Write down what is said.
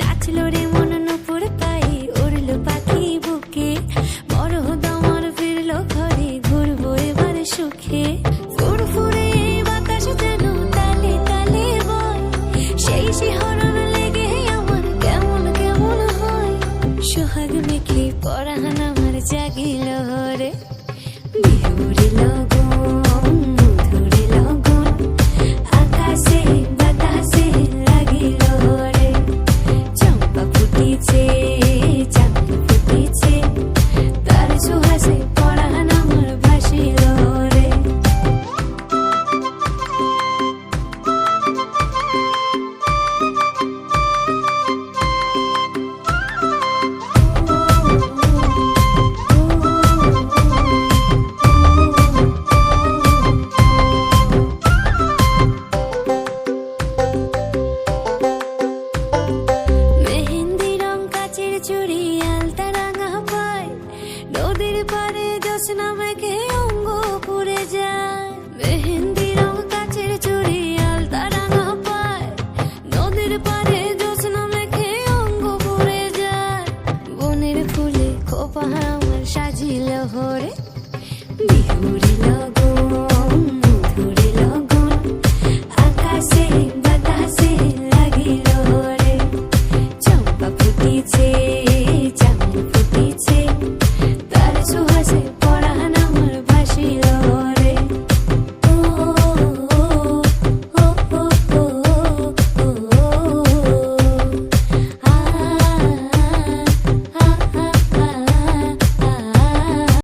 নাচলো রে মন নপুর পাই এবার সুখে। ফুরফুরে বাতাস যেন তালে তালে সেই শিহরণ লেগে কেমন কেমন হয়। সোহাগ আমার সাজিল হরে বিহুরি লগন